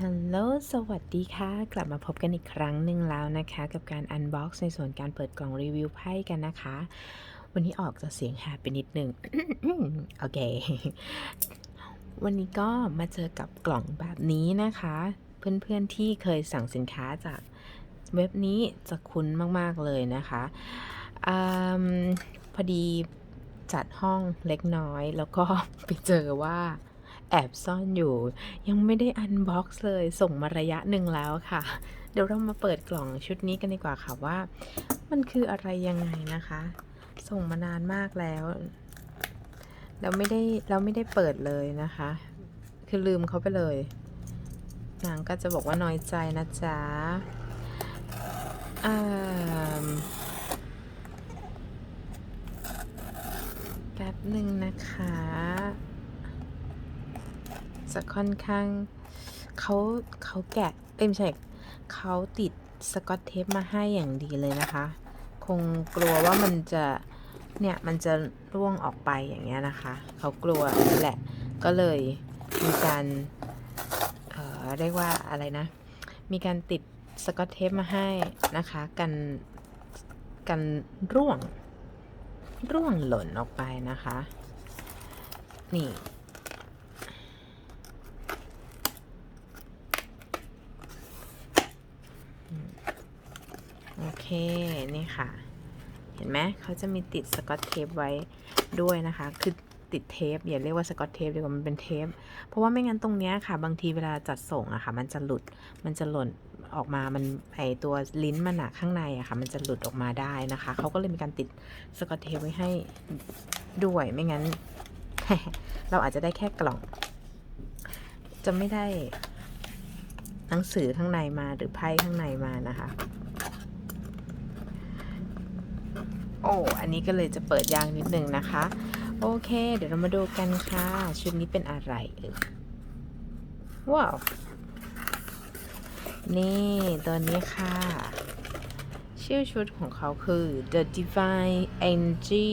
ฮัลโหล สวัสดีค่ะ กลับมาพบกันอีกครั้งหนึ่งแล้วนะคะ กับการ Unbox ในส่วนการเปิดกล่องรีวิวไพ่กันนะคะ วันนี้ออกจะเสียงแหบไปนิดนึง โอเค วันนี้ก็มาเจอกับกล่องแบบนี้นะคะ เพื่อนๆที่เคยสั่งสินค้าจากเว็บนี้จะคุ้นมากๆเลยนะคะอพอดีจัดห้องเล็กน้อย แล้วก็ไปเจอว่า แอบซ่อนอยู่ ยังไม่ได้อันบ็อกซ์เลยส่งมาระยะหนึ่งแล้วค่ะ เดี๋ยวเรามาเปิดกล่องชุดนี้กันดีกว่าค่ะว่า มันคืออะไรยังไงนะคะ ส่งมานานมากแล้วเราไม่ได้เราไม่ได้เปิดเลยนะคะ คือลืมเขาไปเลยนางก็จะบอกว่าน้อยใจนะจ๊ะอ่าแป๊บหนึ่งนะคะ จะค่อนข้างเขาเขาแกะเอ้ยไม่ใช่เขาติดสกอตเทปมาให้อย่างดีเลยนะคะ คงกลัวว่ามันจะเนี่ยมันจะร่วงออกไปอย่างเงี้ยนะคะ เขากลัวนี่แหละก็เลยมีการเอ่อเรียกว่าอะไรนะ มีการติดสกอตเทปมาให้นะคะกันกันร่วง ร่วงหล่นออกไปนะคะ นี่ โอเค นี่ค่ะ เห็นไหมเขาจะมีติดสกอตเทปไว้ด้วยนะคะ คือติดเทปอย่าเรียกว่าสกอตเทปดีกว่ามันเป็นเทป เพราะว่าไม่งั้นตรงเนี้ยค่ะ บางทีเวลาจัดส่งอะค่ะ มันจะหลุด มันจะหล่นออกมา มันไอตัวลิ้นมันอะข้างในอะค่ะ มันจะหลุดออกมาได้นะคะ เขาก็เลยมีการติดสกอตเทปไว้ให้ด้วย ไม่งั้น เราอาจจะได้แค่กล่อง จะไม่ได้หนังสือข้างในมาหรือไพ่ข้างในมานะคะ โอ้อันนี้ก็เลยจะเปิดยางนิดนึงนะคะ โอเค เดี๋ยวเรามาดูกันค่ะ ชุดนี้เป็นอะไรเอ่ยว้าว นี่ตัวนี้ค่ะ ชื่อชุดของเขาคือ The Divine Energy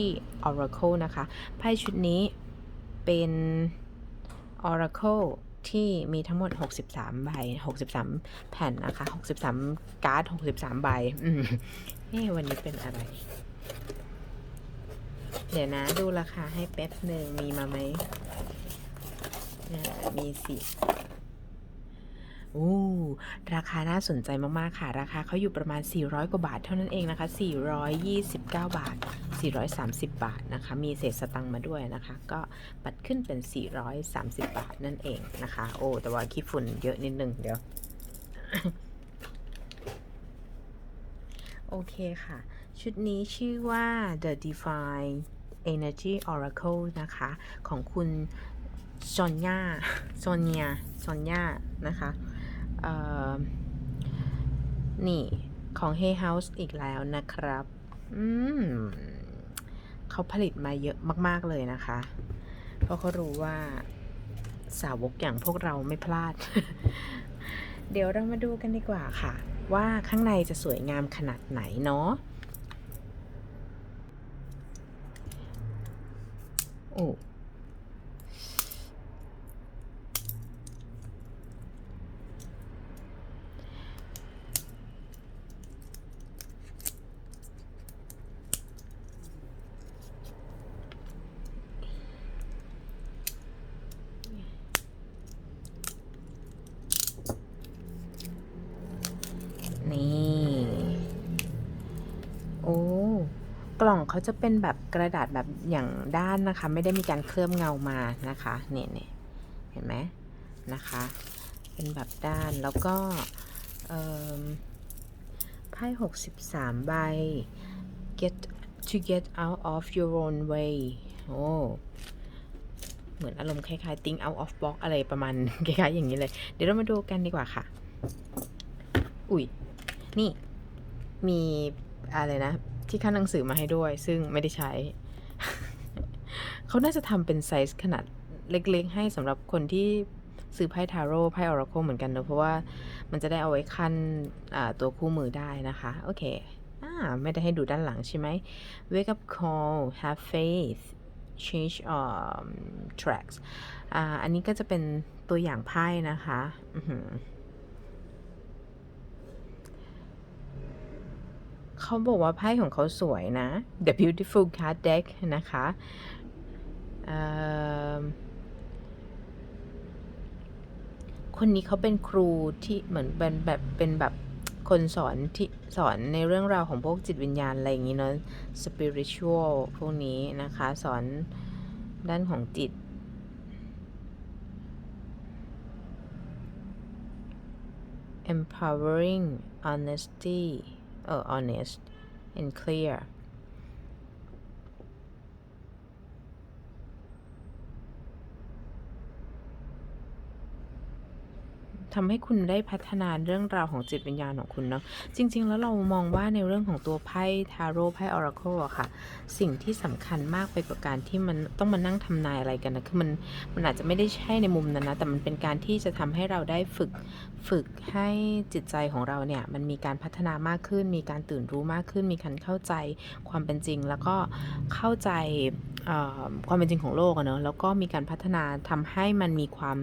Oracle นะคะไพ่ชุดนี้เป็น Oracle ที่มีทั้งหมด 63 ใบ 63 แผ่นนะคะ 63 การ์ด 63 ใบอืมเอ๊ะวันนี้เป็นอะไร เดี๋ยวนะดูราคาให้แป๊บหนึ่งมีมาไหมเนี่ยมีสิอู้ราคาน่าสนใจมาก ๆ ค่ะ ราคาเขาอยู่ประมาณ 400 กว่าบาทเท่านั้นเองนะคะ 429 บาท 430 บาทนะคะ มีเศษสตังค์มาด้วยนะคะ ก็ปัดขึ้นเป็น 430 บาทนั่นเองนะคะ โอ้ แต่ว่าขี้ฝุ่นเยอะนิดนึงเดี๋ยว โอเคค่ะ ชุดนี้ชื่อว่า The Divine Energy Oracle นะคะ ของคุณซอนยาซอนเนียซอนยานะคะนี่ของ Hay House อีกแล้วนะครับ อืมเขาผลิตมาเยอะมาก ๆ เลยนะคะ เพราะเขารู้ว่าสาวกอย่างพวกเราไม่พลาด เดี๋ยวเรามาดูกันดีกว่าค่ะ ว่าข้างในจะสวยงามขนาดไหนเนาะ โอ้ นี่ โอ้ กล่องเขา จะเป็นแบบกระดาษแบบอย่างด้านนะคะ ไม่ได้มีการเคลือบเงามานะคะเนี่ยเนี่ยเห็นไหมนะคะ เป็นแบบด้านแล้วก็ไพ่หกสิบสามใบ get to get out of your own way โอ้เหมือนอารมณ์คล้ายๆ think out of box อะไรประมาณคล้ายๆอย่างนี้เลย เดี๋ยวเรามาดูกันดีกว่าค่ะ อุ๊ยนี่มีอะไรนะ ที่ขั้นหนังสือมาให้ด้วย ซึ่งไม่ได้ใช้ เขาน่าจะทำเป็นไซส์ขนาดเล็กๆ ให้สำหรับคนที่ซื้อไพ่ทาโร่ไพ่ออราโคเหมือนกันเนอะเพราะว่ามันจะได้เอาไว้ขั้นตัวคู่มือได้นะคะ โอเคอไม่ได้ให้ดูด้านหลังใช่ไหม wake up call have faith change um, tracks ออันนี้ก็จะเป็นตัวอย่างไพ่นะคะ อือหือ เขาบอกว่าไพ่ของเขาสวยนะ The Beautiful Card Deck นะคะคนนี้เขาเป็นครูที่เหมือนเป็นแบบเป็นแบบคนสอนที่สอนในเรื่องราวของพวกจิตวิญญาณอะไรอย่างนี้เนาะ spiritual พวกนี้นะคะ สอนด้านของจิต empowering honesty เออ honest and clear ทำให้คุณได้พัฒนาเรื่องราวของจิตวิญญาณของคุณเนาะจริง ๆ แล้วเรามองว่าในเรื่องของตัวไพ่ทาโร่ไพ่ออราเคิลอะค่ะ สิ่งที่สำคัญมากไปกว่าการที่มันต้องมานั่งทำนายอะไรกันนะคือมันมันอาจจะไม่ได้ใช่ในมุมนั้นนะแต่มันเป็นการที่จะทำให้เราได้ฝึกฝึกให้จิตใจของเราเนี่ยมันมีการพัฒนามากขึ้น มีการตื่นรู้มากขึ้น มีการเข้าใจความเป็นจริง แล้วก็เข้าใจ ความเป็นจริงของโลกอะเนอะแล้วก็มีการพัฒนาทำให้มันมีความ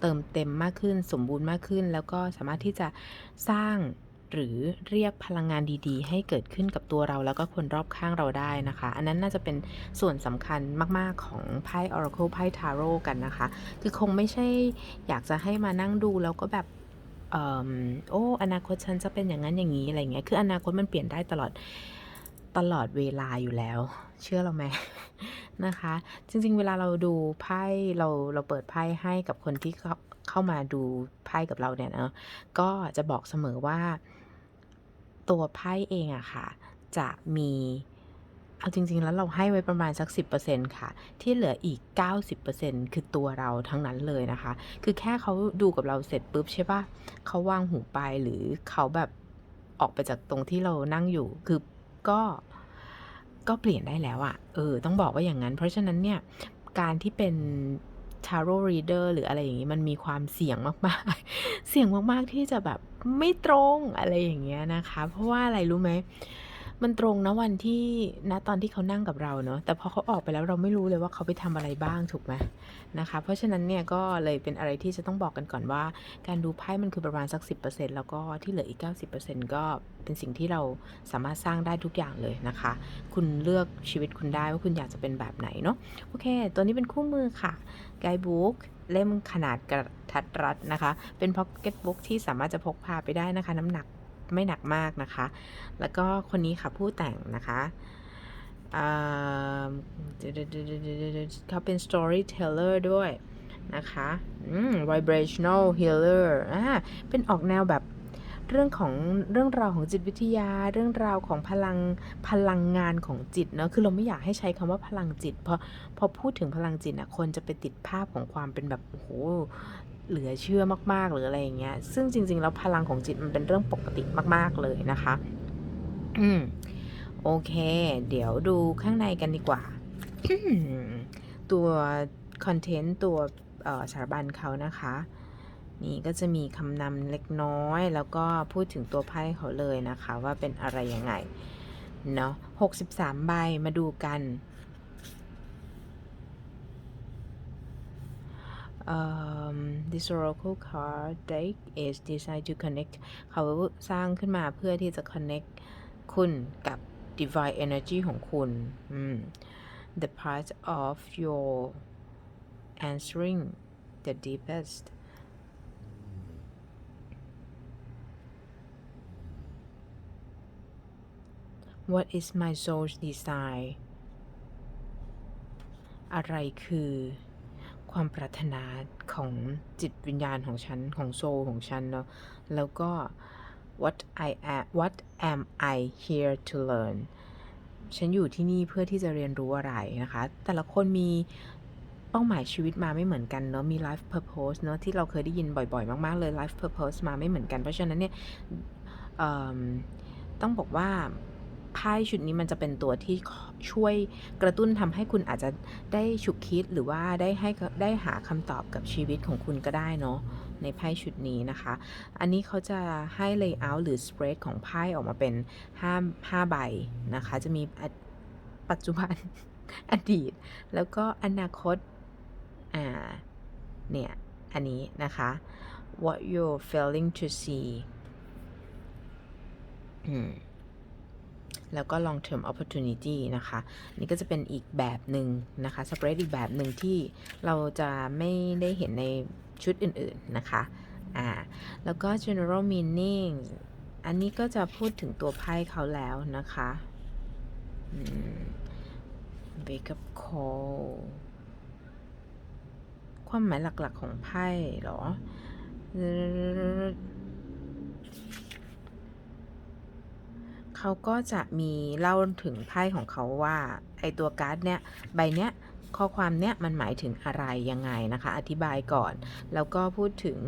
เติมเต็มมากขึ้น สมบูรณ์มากขึ้น แล้วก็สามารถที่จะสร้างหรือเรียกพลังงานดีๆ ให้เกิดขึ้นกับตัวเราแล้วก็คนรอบข้างเราได้นะคะ อันนั้นน่าจะเป็นส่วนสำคัญมากๆของไพ่ Oracle ไพ่ Tarot กันนะคะ คือคงไม่ใช่อยากจะให้มานั่งดูแล้วก็แบบโอ้อนาคตฉันจะเป็นอย่างนั้นอย่างนี้อะไรเงี้ยคืออนาคตมันเปลี่ยนได้ตลอด ตลอดเวลาอยู่แล้ว เชื่อเราไหมนะคะ จริง ๆ เวลาเราดูไพ่เราเราเปิดไพ่ให้กับคนที่เข้าเข้ามาดูไพ่กับเราเนี่ยเนาะก็จะบอกเสมอว่า ตัวไพ่เองอะค่ะ จะมีเอาจริง ๆ แล้วเราให้ไว้ประมาณสัก 10%ค่ะ ที่เหลืออีก 90%คือตัวเราทั้งนั้นเลยนะคะ คือแค่เขาดูกับเราเสร็จปุ๊บใช่ปะเขาวางหูไปหรือเขาแบบออกไปจากตรงที่เรานั่งอยู่ คือก็ ก็เปลี่ยนได้แล้วอะเออ ต้องบอกว่าอย่างนั้น เพราะฉะนั้นเนี่ย การที่เป็น tarot reader หรืออะไรอย่างนี้มันมีความเสี่ยงมากๆ เสี่ยงมากๆที่จะแบบไม่ตรงอะไรอย่างเงี้ยนะคะ เพราะว่าอะไรรู้ไหม มันตรงนะวันที่นะตอนที่เขานั่งกับเราเนาะแต่พอเขาออกไปแล้วเราไม่รู้เลยว่าเขาไปทำอะไรบ้างถูกไหมนะคะ เพราะฉะนั้นเนี่ยก็เลยเป็นอะไรที่จะต้องบอกกันก่อนว่า การดูไพ่มันคือประมาณสัก 10%แล้วก็ที่เหลืออีก 90%ก็เป็นสิ่งที่เราสามารถสร้างได้ทุกอย่างเลยนะคะ คุณเลือกชีวิตคุณได้ว่าคุณอยากจะเป็นแบบไหนเนาะโอเค ตัวนี้เป็นคู่มือค่ะไกด์บุ๊กเล่มขนาดกระทัดรัดนะคะ เป็นพ็อกเก็ตบุ๊กที่สามารถจะพกพาไปได้นะคะ น้ำหนัก ไม่หนักมากนะคะ แล้วก็คนนี้ค่ะผู้แต่งนะคะเขาเป็น storyteller ด้วยนะคะ vibrational healer อ่าเป็นออกแนวแบบเรื่องของเรื่องราวของจิตวิทยา เรื่องราวของพลังพลังงานของจิตเนาะคือเราไม่อยากให้ใช้คำว่าพลังจิต เพราะพอพูดถึงพลังจิตอะคนจะไปติดภาพของความเป็นแบบโอ้โห เหลือเชื่อมากๆหรืออะไรอย่างเงี้ย ซึ่งจริง ๆ แล้วพลังของจิตมันเป็นเรื่องปกติมาก ๆเลยนะคะ อืม โอเค เดี๋ยวดูข้างในกันดีกว่า ตัวคอนเทนต์ตัวสารบัญเขานะคะ นี่ก็จะมีคำนำเล็กน้อย แล้วก็พูดถึงตัวไพ่เขาเลยนะคะ ว่าเป็นอะไรยังไง เนาะ63 ใบมาดูกัน um, this oracle card deck is designed to connect เขาสร้างขึ้นมาเพื่อที่จะ connect คุณกับ divine energy ของคุณอืม the part of your answering the deepest what is my soul's desire อะไรคือ ความปรารถนาของจิตวิญญาณของฉัน ของโซลของฉันเนาะแล้วก็ what I am what am I here to learn ฉันอยู่ที่นี่เพื่อที่จะเรียนรู้อะไรนะคะ แต่ละคนมีเป้าหมายชีวิตมาไม่เหมือนกันเนาะมี life purpose เนาะที่เราเคยได้ยินบ่อยๆ มาก ๆ เลย life purpose มาไม่เหมือนกัน เพราะฉะนั้นเนี่ยต้องบอกว่า ไพ่ชุดนี้มันจะเป็นตัวที่ช่วยกระตุ้นทำให้คุณอาจจะได้ฉุกคิดหรือว่าได้ให้ได้หาคำตอบกับชีวิตของคุณก็ได้เนาะในไพ่ชุดนี้นะคะ อันนี้เขาจะให้ layout หรือ spread ของไพ่ออกมาเป็น5 5ใบนะคะ จะมีปัจจุบันอดีต แล้วก็อนาคต อ่า เนี่ย อันนี้นะคะ what you're failing to see อืม แล้วก็ long term opportunity นะคะ นี่ก็จะเป็นอีกแบบหนึ่งนะคะ spread อีกแบบหนึ่งที่เราจะไม่ได้เห็นในชุดอื่นๆนะคะอ่าแล้วก็ general meaning อันนี้ก็จะพูดถึงตัวไพ่เขาแล้วนะคะ wake up call ความหมายหลักๆของไพ่หรอ เขาก็จะมีเล่าถึงไพ่ของเขาว่าไอตัวการ์ดเนี่ยใบเนี้ยข้อความเนี้ยมันหมายถึงอะไรยังไงนะคะ อธิบายก่อน แล้วก็พูดถึง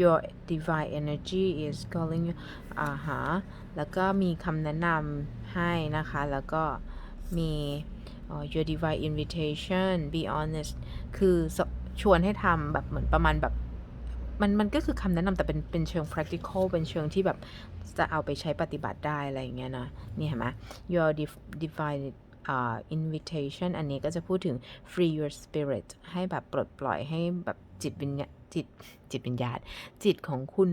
your divine energy is calling you อ่าฮะแล้วก็มีคำแนะนำให้นะคะ แล้วก็มี your divine invitation be honest คือชวนให้ทำแบบเหมือนประมาณแบบ มันมันก็คือคำแนะนำแต่เป็นเป็นเชิง practical เป็นเชิงที่แบบจะเอาไปใช้ปฏิบัติได้อะไรอย่างเงี้ยนะนี่เห็นไหม your div- divine อ่า invitation อันนี้ก็จะพูดถึง free your spirit ให้แบบปลดปล่อยให้แบบจิตวิญญาจิตจิตวิญญาณจิตของคุณ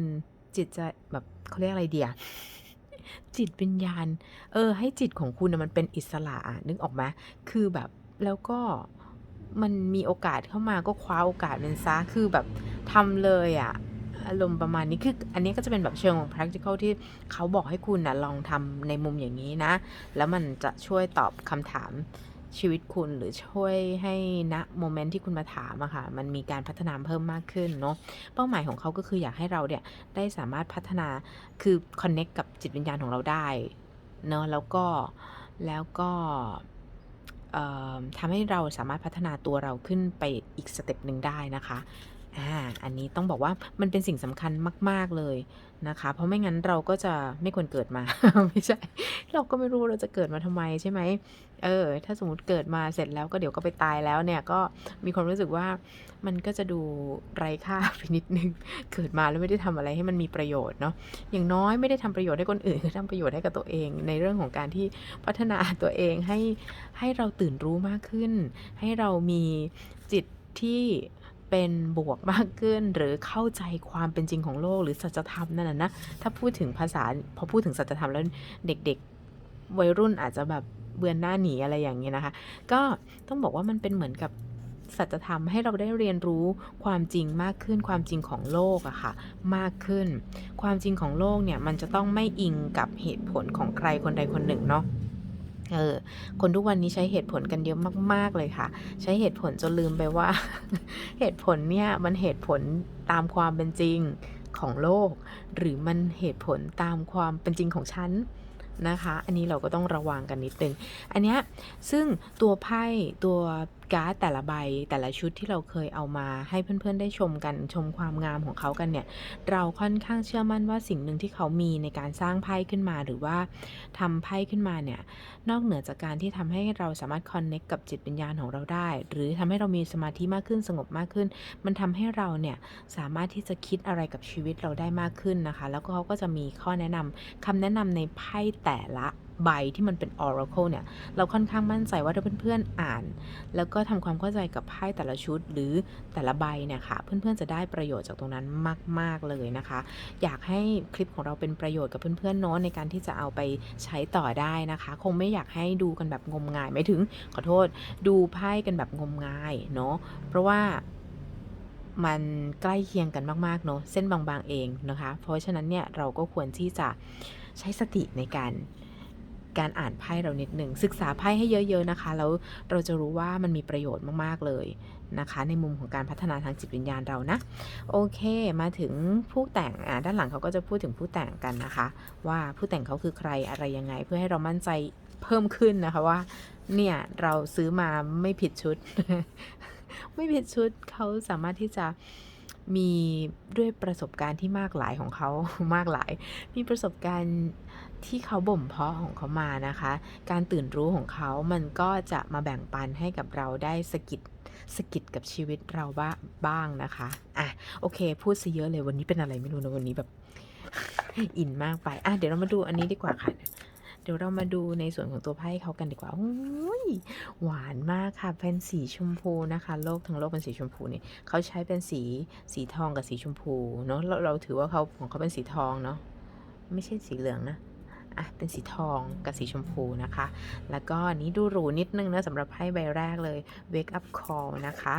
จิตจะแบบเขาเรียกอะไรเดียจิตวิญญาณ เออ ให้จิตของคุณนะมันเป็นอิสระอะนึกออกไหมคือแบบแล้วก็ มันมีโอกาสเข้ามาก็คว้าโอกาสนั้นซะคือแบบทำเลยอะอารมณ์ประมาณนี้คืออันนี้ก็จะเป็นแบบเชิงของ practical ที่เขาบอกให้คุณนะลองทำในมุมอย่างนี้นะ แล้วมันจะช่วยตอบคำถามชีวิตคุณหรือช่วยให้ณโมเมนต์ที่คุณมาถามอะค่ะมันมีการพัฒนาเพิ่มมากขึ้นเนาะเป้าหมายของเขาก็คืออยากให้เราเนี่ยได้สามารถพัฒนาคือ connect กับจิตวิญญาณของเราได้เนาะแล้วก็แล้วก็ ทำให้เราสามารถพัฒนาตัวเราขึ้นไปอีกสเต็ปหนึ่งได้นะคะ อ่าอันนี้ต้องบอกว่ามันเป็นสิ่งสำคัญมาก ๆเลยนะคะ เพราะไม่งั้นเราก็จะไม่ควรเกิดมา ไม่ใช่ เราก็ไม่รู้เราจะเกิดมาทำไมใช่ไหมเออ ถ้าสมมติเกิดมาเสร็จแล้วก็เดี๋ยวก็ไปตายแล้วเนี่ยก็มีความรู้สึกว่ามันก็จะดูไร้ค่าไปนิดนึง เกิดมาแล้วไม่ได้ทำอะไรให้มันมีประโยชน์เนาะอย่างน้อยไม่ได้ทำประโยชน์ให้คนอื่นก็ทำประโยชน์ให้กับตัวเอง ในเรื่องของการที่พัฒนาตัวเองให้ให้เราตื่นรู้มากขึ้น ให้เรามีจิตที่ เป็นบวกมากขึ้น หรือเข้าใจความเป็นจริงของโลกหรือสัจธรรมนั่นนะนะถ้าพูดถึงภาษาพอพูดถึงสัจธรรมแล้วเด็กๆวัยรุ่นอาจจะแบบเบือนหน้าหนีอะไรอย่างเงี้ยนะคะ ก็ต้องบอกว่ามันเป็นเหมือนกับสัจธรรมให้เราได้เรียนรู้ความจริงมากขึ้นความจริงของโลกอะค่ะ มากขึ้น ความจริงของโลกเนี่ยมันจะต้องไม่อิงกับเหตุผลของใครคนใดคนหนึ่งเนาะ เออคนทุกวันนี้ใช้เหตุผลกันเยอะมาก ๆ เลยค่ะ ใช้เหตุผลจนลืมไปว่า เหตุผลเนี่ยมันเหตุผลตามความเป็นจริงของโลก หรือมันเหตุผลตามความเป็นจริงของฉันนะคะ อันนี้เราก็ต้องระวังกันนิดนึง อันเนี้ยซึ่งตัวไพ่ตัว การ์ดแต่ละใบแต่ละชุดที่เราเคยเอามาให้เพื่อนๆ ได้ชมกันชมความงามของเขากันเนี่ย เราค่อนข้างเชื่อมั่นว่าสิ่งหนึ่งที่เขามีในการสร้างไพ่ขึ้นมา หรือว่าทำไพ่ขึ้นมาเนี่ย นอกเหนือจากการที่ทำให้เราสามารถคอนเน็กกับจิตวิญญาณของเราได้ หรือทำให้เรามีสมาธิมากขึ้นสงบมากขึ้น มันทำให้เราเนี่ยสามารถที่จะคิดอะไรกับชีวิตเราได้มากขึ้นนะคะ แล้วก็เขาก็จะมีข้อแนะนำคำแนะนำในไพ่แต่ละ ใบที่มันเป็น oracle เนี่ย เราค่อนข้างมั่นใจว่าถ้าเพื่อนๆอ่าน แล้วก็ทำความเข้าใจกับไพ่แต่ละชุดหรือแต่ละใบเนี่ยค่ะ เพื่อนๆจะได้ประโยชน์จากตรงนั้นมาก ๆ เลยนะคะ อยากให้คลิปของเราเป็นประโยชน์กับเพื่อนๆเนาะในการที่จะเอาไปใช้ต่อได้นะคะ คงไม่อยากให้ดูกันแบบงมงายไม่ถึงขอโทษ ดูไพ่กันแบบงมงายเนาะเพราะว่ามันใกล้เคียงกันมากๆเนาะเส้นบางๆเองนะคะ เพราะฉะนั้นเนี่ยเราก็ควรที่จะใช้สติในการ การอ่านไพ่เรานิดหนึ่งศึกษาไพ่ให้เยอะ ๆนะคะ แล้วเราจะรู้ว่ามันมีประโยชน์มาก ๆ เลยนะคะ ในมุมของการพัฒนาทางจิตวิญญาณเรานะ โอเค มาถึงผู้แต่งอ่าด้านหลังเขาก็จะพูดถึงผู้แต่งกันนะคะ ว่าผู้แต่งเขาคือใครอะไรยังไง เพื่อให้เรามั่นใจเพิ่มขึ้นนะคะว่า เนี่ยเราซื้อมาไม่ผิดชุด ไม่ผิดชุดเขาสามารถที่จะมีด้วยประสบการณ์ที่มากหลายของเขามากหลาย มีประสบการณ์ ที่เขาบ่มเพาะของเขามานะคะ การตื่นรู้ของเขามันก็จะมาแบ่งปันให้กับเราได้สะกิดสะกิดกับชีวิตเราบ้าบ้างนะคะ อะ โอเค พูดซะเยอะเลยวันนี้เป็นอะไรไม่รู้นะ วันนี้แบบ อินมากไป อะ เดี๋ยวเรามาดูอันนี้ดีกว่าค่ะ เดี๋ยวเรามาดูในส่วนของตัวไพ่เขากันดีกว่าโอ้ยหวานมากค่ะ เป็นสีชมพูนะคะ โลกทั้งโลกเป็นสีชมพูนี่เขาใช้เป็นสีสีทองกับสีชมพูเนาะเราเราถือว่าเขาของเขาเป็นสีทองเนาะไม่ใช่สีเหลืองนะ อะเป็นสีทองกับสีชมพูนะคะ แล้วก็อันนี้ดูหรูนิดนึงนะสำหรับไพ่ใบแรกเลย wake up call นะคะ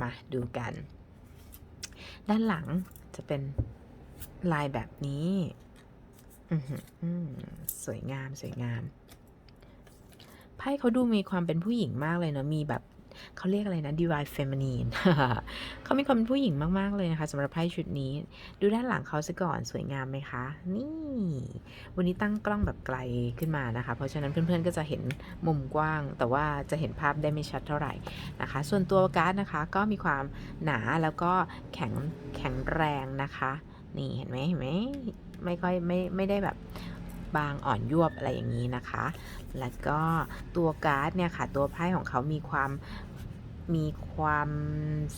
มาดูกัน ด้านหลังจะเป็นลายแบบนี้สวยงามสวยงามไพ่เขาดูมีความเป็นผู้หญิงมากเลยเนาะมีแบบ เขาเรียกอะไรนะ divine feminine เขามีความเป็นผู้หญิงมาก ๆ เลยนะคะสำหรับไพ่ชุดนี้ ดูด้านหลังเขาซะก่อนสวยงามไหมคะ นี่ วันนี้ตั้งกล้องแบบไกลขึ้นมานะคะ เพราะฉะนั้นเพื่อน ๆ ก็จะเห็นมุมกว้าง แต่ว่าจะเห็นภาพได้ไม่ชัดเท่าไหร่นะคะ ส่วนตัวการ์ดนะคะก็มีความหนาแล้วก็แข็งแข็งแรงนะคะ นี่เห็นไหมเห็นไหมไม่ค่อยไม่ไม่ได้แบบบางอ่อนยวบอะไรอย่างนี้นะคะ แล้วก็ตัวการ์ดเนี่ยค่ะ ตัวไพ่ของเขามีความ มีความ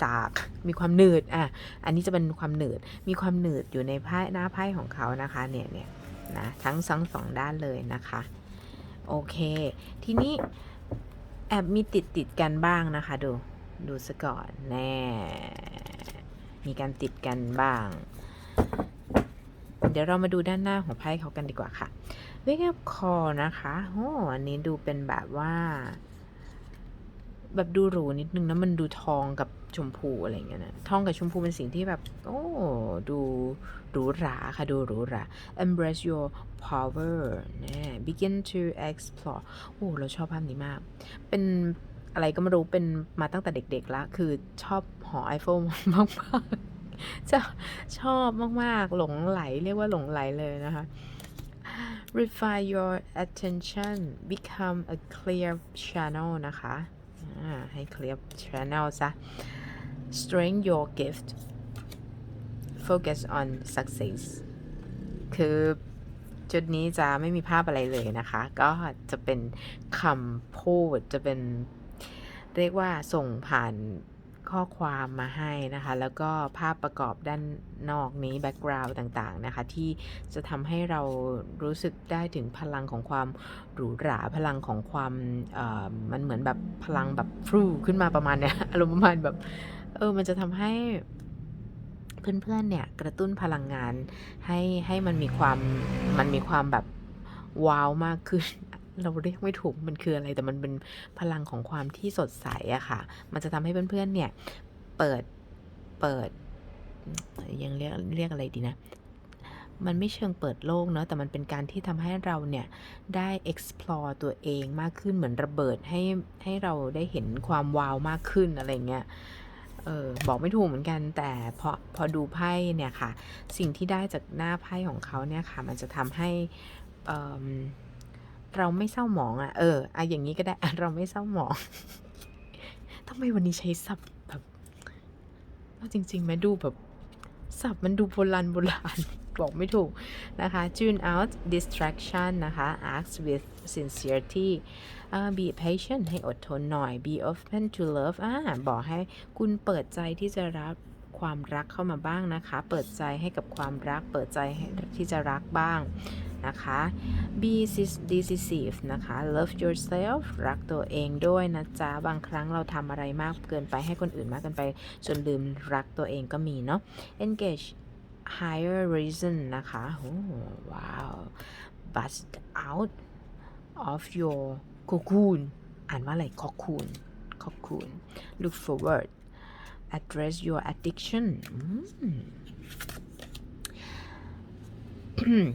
สากมีความหนืดอะอันนี้จะเป็นความหนืดมีความหนืดอยู่ในไพ่หน้าไพ่ของเขานะคะเนี่ยเนี่ยนะทั้งสองสองด้านเลยนะคะโอเค ทีนี้แอบมีติดติดกันบ้างนะคะ ดูดูซะก่อนแน่มีการติดกันบ้าง เดี๋ยวเรามาดูด้านหน้าของไพ่เขากันดีกว่าค่ะ Wake up call นะคะโอ้อันนี้ดูเป็นแบบว่า แบบดูหรูนิดนึงนะมันดูทองกับชมพูอะไรเงี้ยนะทองกับชมพูเป็นสิ่งที่แบบ โอ้ดูหรูหราค่ะ ดูหรูหรา embrace your power นะ begin to explore โอ้เราชอบภาพนี้มาก เป็นอะไรก็ไม่รู้เป็นมาตั้งแต่เด็กๆแล้วคือชอบหอไอเฟลมากๆจะชอบมากๆ หลงไหลเรียกว่าหลงไหลเลยนะคะ refine your attention become a clear channel นะคะ ให้ clear channel ซะ strength your gift focus on success คือจุดนี้จะไม่มีภาพอะไรเลยนะคะ ก็จะเป็นคำพูดจะเป็นเรียกว่าส่งผ่าน ข้อความมาให้นะคะ แล้วก็ภาพประกอบด้านนอกนี้ background ต่างๆนะคะ ที่จะทำให้เรารู้สึกได้ถึงพลังของความหรูหราพลังของความมันเหมือนแบบพลังแบบฟรูขึ้นมาประมาณเนี้ยอารมณ์ประมาณแบบเออมันจะทำให้เพื่อนๆเนี่ยกระตุ้นพลังงานให้ให้มันมีความมันมีความแบบว้าวมากขึ้น เราเรียกไม่ถูกมันคืออะไรแต่มันเป็นพลังของความที่สดใสอะค่ะ มันจะทำให้เพื่อนๆเนี่ยเปิดเปิดยังเรียกเรียกอะไรดีนะมันไม่เชิงเปิดโลกเนาะแต่มันเป็นการที่ทำให้เราเนี่ย ได้ explore ตัวเองมากขึ้นเหมือนระเบิดให้ให้เราได้เห็นความว้าวมากขึ้นอะไรเงี้ยเออบอกไม่ถูกเหมือนกันแต่พอพอดูไพ่เนี่ยค่ะ สิ่งที่ได้จากหน้าไพ่ของเขาเนี่ยค่ะ มันจะทำให้ เราไม่เศร้าหมองอะ่ะ เอออะอย่างนี้ก็ได้เราไม่เศร้าหมองทำไมวันนี้ใช้ศัพท์แบบเอาจริงๆไหมดูแบบศัพท์มันดูโบราณโบราณบอกไม่ถูกนะคะ tune out distraction นะคะ act with sincerity อ่า be patient ให้อดทนหน่อย be open to love อ่าบอกให้คุณเปิดใจที่จะรับความรักเข้ามาบ้างนะคะ เปิดใจให้กับความรัก เปิดใจให้ที่จะรักบ้าง นะคะ be decisive นะคะ love yourself รักตัวเองด้วยนะจ๊ะ บางครั้งเราทำอะไรมากเกินไปให้คนอื่นมากเกินไป จนลืมรักตัวเองก็มีเนาะ engage higher reason นะคะโอ้ว้าว bust out of your cocoon อ่านว่าอะไร cocoon cocoon look forward address your addiction อืม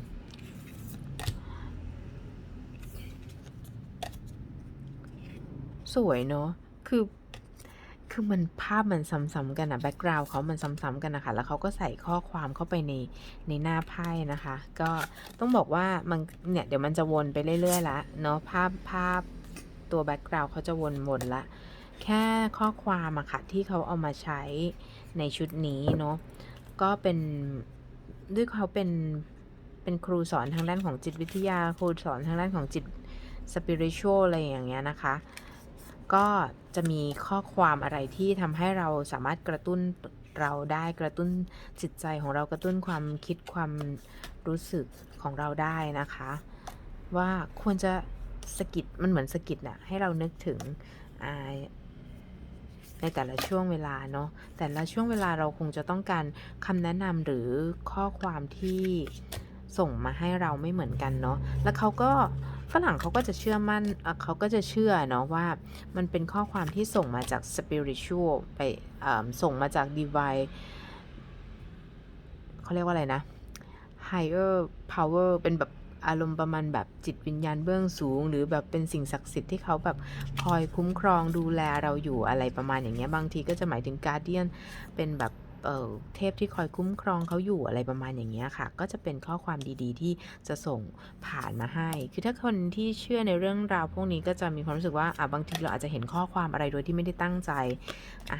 สวยเนอะคือคือมันภาพมันซ้ำๆกันอะแบ็กกราวด์เขามันซ้ำๆกันนะคะ แล้วเขาก็ใส่ข้อความเข้าไปในในหน้าไพ่นะคะ ก็ต้องบอกว่ามันเนี่ยเดี๋ยวมันจะวนไปเรื่อยๆละเนาะภาพภาพตัวแบ็กกราวด์เขาจะวนๆละ แค่ข้อความอะค่ะที่เขาเอามาใช้ในชุดนี้เนาะก็เป็นด้วยเขาเป็นเป็นครูสอนทางด้านของจิตวิทยา ครูสอนทางด้านของจิตสปิริชวลอะไรอย่างเงี้ยนะคะ ก็จะมีข้อความอะไรที่ทำให้เราสามารถกระตุ้นเราได้กระตุ้นจิตใจของเรากระตุ้นความคิดความรู้สึกของเราได้นะคะ ว่าควรจะสกิดมันเหมือนสกิดน่ะให้เรานึกถึงในแต่ละช่วงเวลาเนาะแต่ละช่วงเวลาเราคงจะต้องการคำแนะนำหรือข้อความที่ส่งมาให้เราไม่เหมือนกันเนาะแล้วเขาก็ ฝรั่งเขาก็จะเชื่อมั่นอะเขาก็จะเชื่อเนาะว่ามันเป็นข้อความที่ส่งมาจาก spiritual ไปส่งมาจาก divine เขาเรียกว่าอะไรนะ higher power เป็นแบบอารมณ์ประมาณแบบจิตวิญญาณเบื้องสูง หรือแบบเป็นสิ่งศักดิ์สิทธิ์ที่เขาแบบคอยคุ้มครองดูแลเราอยู่อะไรประมาณอย่างเงี้ยบางทีก็จะหมายถึงการเดียนเป็นแบบ เเทพที่คอยคุ้มครองเขาอยู่อะไรประมาณอย่างเงี้ยค่ะ ก็จะเป็นข้อความดีๆ ที่จะส่งผ่านมาให้ คือถ้าคนที่เชื่อในเรื่องราวพวกนี้ก็จะมีความรู้สึกว่าอะบางทีเราอาจจะเห็นข้อความอะไรโดยที่ไม่ได้ตั้งใจอะ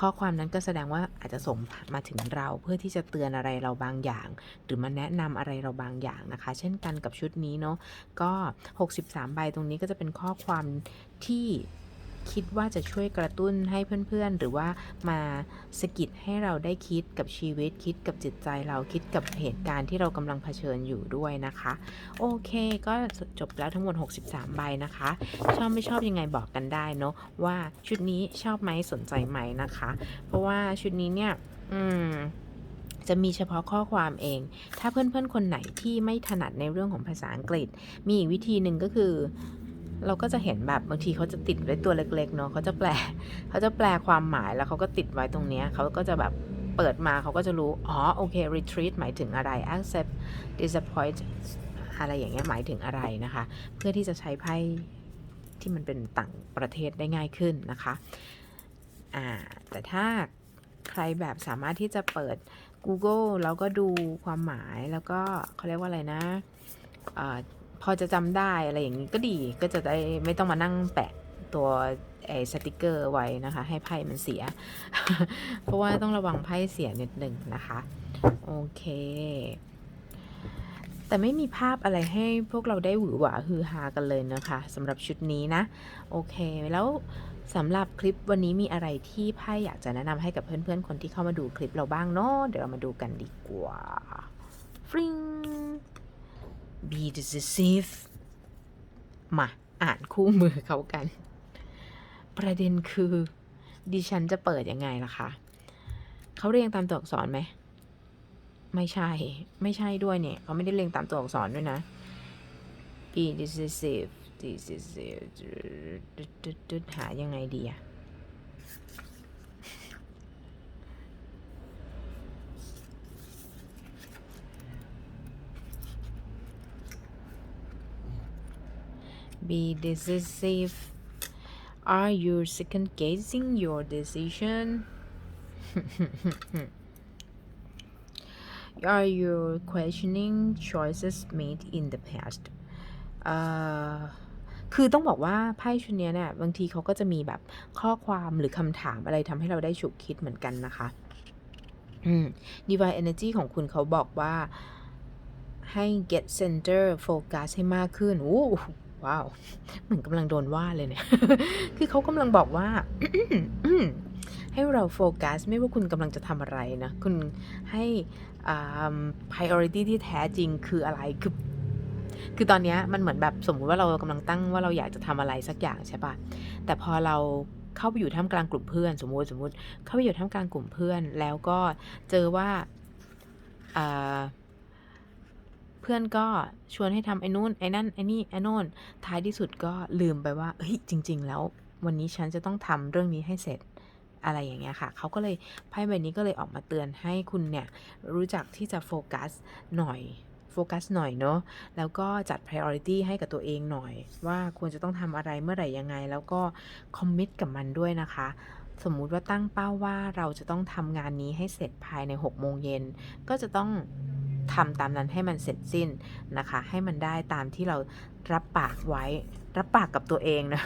ข้อความนั้นก็แสดงว่าอาจจะส่งมาถึงเราเพื่อที่จะเตือนอะไรเราบางอย่าง หรือมาแนะนำอะไรเราบางอย่างนะคะ เช่นกันกับชุดนี้เนาะก็ 63 ใบตรงนี้ก็จะเป็นข้อความที่ คิดว่าจะช่วยกระตุ้นให้เพื่อนๆ หรือว่ามาสะกิดให้เราได้คิดกับชีวิต คิดกับจิตใจเราคิดกับเหตุการณ์ที่เรากำลังเผชิญอยู่ด้วยนะคะ โอเคก็จบแล้วทั้งหมด 63 ใบนะคะ ชอบไม่ชอบยังไงบอกกันได้เนาะว่าชุดนี้ชอบไหมสนใจไหมนะคะ เพราะว่าชุดนี้เนี่ย อืมจะมีเฉพาะข้อความเอง ถ้าเพื่อนๆ คนไหนที่ไม่ถนัดในเรื่องของภาษาอังกฤษ มีอีกวิธีหนึ่งก็คือ เราก็จะเห็นแบบบางทีเขาจะติดไว้ตัวเล็กๆเนาะเขาจะแปลเขาจะแปลความหมายแล้วเขาก็ติดไว้ตรงเนี้ยเขาก็จะแบบเปิดมาเขาก็จะรู้ อ๋อ โอเค retreat หมายถึงอะไร accept disappoint อะไรอย่างเงี้ยหมายถึงอะไรนะคะ เพื่อที่จะใช้ไพ่ที่มันเป็นต่างประเทศได้ง่ายขึ้นนะคะอ่าแต่ถ้าใครแบบสามารถที่จะเปิด Google แล้วก็ดูความหมายแล้วก็เขาเรียกว่าอะไรนะอา พอจะจำได้อะไรอย่างนี้ก็ดีก็จะได้ไม่ต้องมานั่งแปะตัวไอ้สติกเกอร์ไว้นะคะ ให้ไพ่มันเสีย เพราะว่าต้องระวังไพ่เสียนิดหนึ่งนะคะ โอเค แต่ไม่มีภาพอะไรให้พวกเราได้หวือหวาฮือฮากันเลยนะคะสำหรับชุดนี้นะ โอเคแล้วสำหรับคลิปวันนี้มีอะไรที่ไพ่อยากจะแนะนำให้กับเพื่อนๆ คนที่เข้ามาดูคลิปเราบ้างเนาะเดี๋ยวเรามาดูกันดีกว่าฟริง be decisive มา อ่านคู่มือเขากัน ประเด็นคือ ดิฉันจะเปิดยังไงล่ะคะ เขาเรียงตามตัวอักษรไหม ไม่ใช่ ไม่ใช่ด้วยเนี่ย เขาไม่ได้เรียงตามตัวอักษรด้วยนะ be decisive decisive หายังไงดีอะ be decisive are you second guessing your decision are you questioning choices made in the past เอ่อคือต้องบอกว่าไพ่ชุดนี้เนี่ยบางทีเขาก็จะมีแบบข้อความหรือคำถามอะไรทำให้เราได้ฉุกคิดเหมือนกันนะคะอืม divine energy ของคุณเขาบอกว่าให้ get center focus ให้มากขึ้น โอ้ ว้าวเหมือนกำลังโดนว่าเลยเนี่ย คือเขากำลังบอกว่าให้เราโฟกัสไม่ว่าคุณกำลังจะทำอะไรนะ คุณให้อ่า priority ที่แท้จริงคืออะไร คือคือตอนนี้มันเหมือนแบบสมมุติว่าเรากำลังตั้งว่าเราอยากจะทำอะไรสักอย่างใช่ปะแต่พอเราเข้าไปอยู่ท่ามกลางกลุ่มเพื่อน สมมติสมมติ เข้าไปอยู่ท่ามกลางกลุ่มเพื่อน แล้วก็เจอว่าอ่า เพื่อนก็ชวนให้ทำไอ้นู่นไอ้นั่นไอ้นี่ไอ้โน่นท้ายที่สุดก็ลืมไปว่าเฮ้ยจริง ๆ แล้ว วันนี้ฉันจะต้องทำเรื่องนี้ให้เสร็จอะไรอย่างเงี้ยค่ะ เขาก็เลยไพ่ใบนี้ก็เลยออกมาเตือนให้คุณเนี่ย รู้จักที่จะโฟกัสหน่อยโฟกัสหน่อยเนาะ แล้วก็จัด priority ให้กับตัวเองหน่อย ว่าควรจะต้องทำอะไรเมื่อไหร่ยังไง แล้วก็คอมมิตกับมันด้วยนะคะ สมมุติว่าตั้งเป้าว่าเราจะต้องทำงานนี้ให้เสร็จภายใน6โมงเย็นก็จะต้องทำตามนั้นให้มันเสร็จสิ้นนะคะ ให้มันได้ตามที่เรารับปากไว้ รับปากกับตัวเองนะ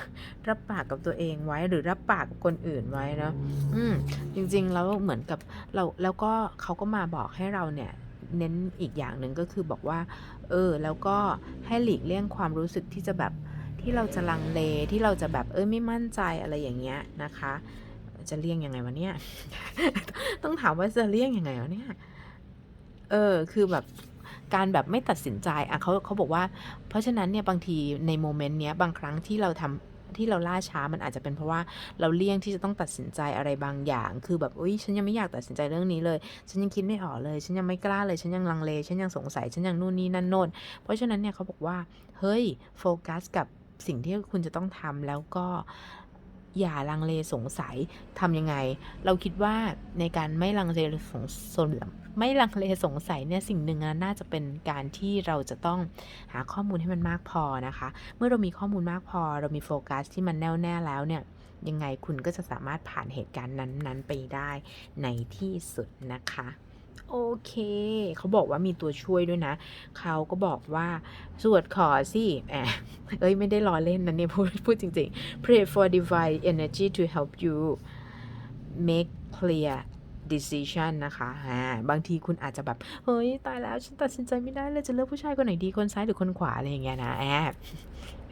รับปากกับตัวเองไว้หรือรับปากกับคนอื่นไว้นะอืมจริงๆแล้วเหมือนกับเราแล้วก็เขาก็มาบอกให้เราเนี่ยเน้นอีกอย่างหนึ่งก็คือบอกว่า เออ แล้วก็ให้หลีกเลี่ยงความรู้สึกที่จะแบบที่เราจะลังเลที่เราจะแบบเอ้ยไม่มั่นใจอะไรอย่างเงี้ยนะคะ จะเลี่ยงยังไงวะเนี่ย ต้องถามว่าจะเลี่ยงยังไงวะเนี่ย เออ คือแบบการแบบไม่ตัดสินใจอะเขาเขาบอกว่า เพราะฉะนั้นเนี่ยบางทีในโมเมนต์เนี้ยบางครั้งที่เราทำที่เราล่าช้ามันอาจจะเป็นเพราะว่าเราเลี่ยงที่จะต้องตัดสินใจอะไรบางอย่าง คือแบบอุ้ยฉันยังไม่อยากตัดสินใจเรื่องนี้เลย ฉันยังคิดไม่ออกเลย ฉันยังไม่กล้าเลย ฉันยังลังเล ฉันยังสงสัย ฉันยังนู่นนี่นั่นโน่น เพราะฉะนั้นเนี่ยเขาบอกว่า เฮ้ย โฟกัสกับสิ่งที่คุณจะต้องทำแล้วก็ อย่าลังเลสงสัยทำยังไง เราคิดว่าในการไม่ลังเลสงสนไม่ลังเลสงสัยเนี่ยสิ่งหนึ่งน่าจะเป็นการที่เราจะต้องหาข้อมูลให้มันมากพอนะคะ เมื่อเรามีข้อมูลมากพอ เรามีโฟกัสที่มันแน่วแน่แล้วเนี่ยยังไงคุณก็จะสามารถผ่านเหตุการณ์นั้นๆไปได้ในที่สุดนะคะ โอเค เขาบอกว่ามีตัวช่วยด้วยนะ เขาก็บอกว่าสวดขอสิแหมเอ้ย ไม่ได้ล้อเล่นนะเนี่ยพูดพูดจริงๆ pray for divine energy to help you make clear decision นะคะอ่าบางทีคุณอาจจะแบบ เฮ้ย ตายแล้วฉันตัดสินใจไม่ได้เลยจะเลือกผู้ชายคนไหนดีคนซ้ายหรือคนขวา อะไรอย่างเงี้ยนะแอบ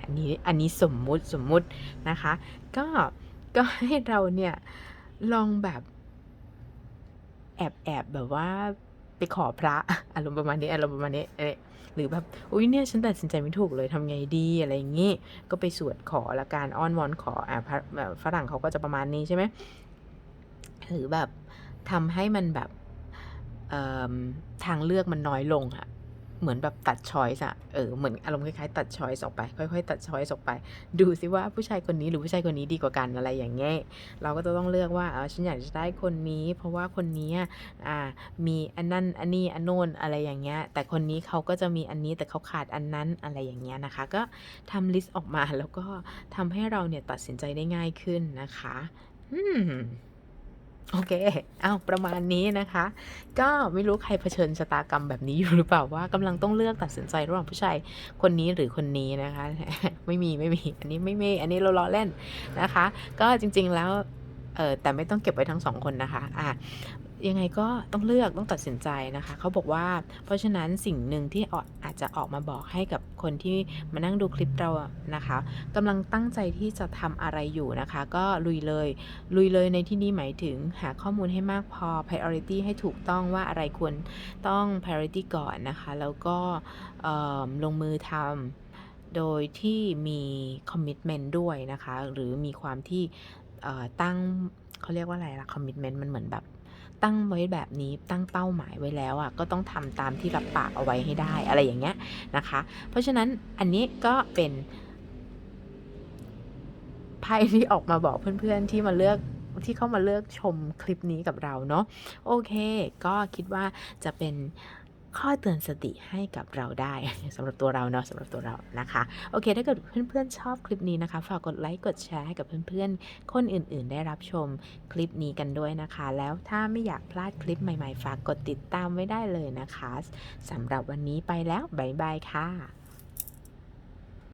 อันนี้อันนี้สมมุติสมมุตินะคะ ก็ก็ให้เราเนี่ยลองแบบ อบแอบแบบว่าไปขอพระอารมณ์ประมาณนี้อารมณ์ประมาณนี้เอ๊หรือแบบอุ้ยเนี่ยฉันตัดสินใจไม่ถูกเลยทำไงดีอะไรอย่างนี้ ก็ไปสวดขอละการอ้อนวอนขออ่าพระแบบฝรั่งเขาก็จะประมาณนี้ใช่ไหมหรือแบบทำให้มันแบบทางเลือกมันน้อยลงอะ เหมือนแบบตัดช้อยส์อะเออเหมือนอารมณ์คล้ายๆตัดช้อยส์ออกไป ค่อยๆ ตัดช้อยส์ออกไป ดูซิว่าผู้ชายคนนี้หรือผู้ชายคนนี้ดีกว่ากันอะไรอย่างเงี้ยเราก็จะต้องเลือกว่าเออฉันอยากจะได้คนนี้ เพราะว่าคนนี้อ่ามีอันนั้นอันนี้อันโน้นอะไรอย่างเงี้ยแต่คนนี้เขาก็จะมีอันนี้แต่เขาขาดอันนั้นอะไรอย่างเงี้ยนะคะ ก็ทำลิสต์ออกมาแล้วก็ทำให้เราเนี่ยตัดสินใจได้ง่ายขึ้นนะคะอืม โอเคอ้าวประมาณนี้นะคะ ก็ไม่รู้ใครเผชิญชะตากรรมแบบนี้อยู่หรือเปล่าว่ากำลังต้องเลือกตัดสินใจระหว่างผู้ชายคนนี้หรือคนนี้นะคะ ไม่มีไม่มี อันนี้ไม่ไม่ อันนี้เราล้อเล่นนะคะ ก็จริง ๆแล้ว เออแต่ไม่ต้องเก็บไว้ทั้งสองคนนะคะ อะ ยังไงก็ต้องเลือกต้องตัดสินใจนะคะ เขาบอกว่า เพราะฉะนั้นสิ่งหนึ่งที่อาจจะออกมาบอกให้กับคนที่มานั่งดูคลิปเรานะคะกำลังตั้งใจที่จะทำอะไรอยู่นะคะ ก็ลุยเลย ลุยเลยในที่นี้หมายถึงหาข้อมูลให้มากพอ priority ให้ถูกต้องว่าอะไรควรต้อง priority ก่อนนะคะ แล้วก็ลงมือทำโดยที่มี commitment ด้วยนะคะ หรือมีความที่ตั้งเขาเรียกว่าอะไรล่ะ commitment มันเหมือนแบบ ตั้งไว้แบบนี้ตั้งเป้าหมายไว้แล้วอะก็ต้องทำตามที่รับปากเอาไว้ให้ได้อะไรอย่างเงี้ยนะคะ เพราะฉะนั้นอันนี้ก็เป็นไพ่ที่ออกมาบอกเพื่อนๆที่มาเลือกที่เข้ามาเลือกชมคลิปนี้กับเราเนาะโอเค ก็คิดว่าจะเป็น ข้อเตือนสติให้กับเราได้สำหรับตัวเราเนาะสำหรับตัวเรานะคะ โอเค ถ้าเกิดเพื่อนๆชอบคลิปนี้นะคะ ฝากกดไลค์กดแชร์ให้กับเพื่อนๆ คนอื่น ๆ ได้รับชมคลิปนี้กันด้วยนะคะ แล้วถ้าไม่อยากพลาดคลิปใหม่ ๆ ฝากกดติดตามไว้ได้เลยนะคะสำหรับวันนี้ไปแล้วบ๊ายบายค่ะ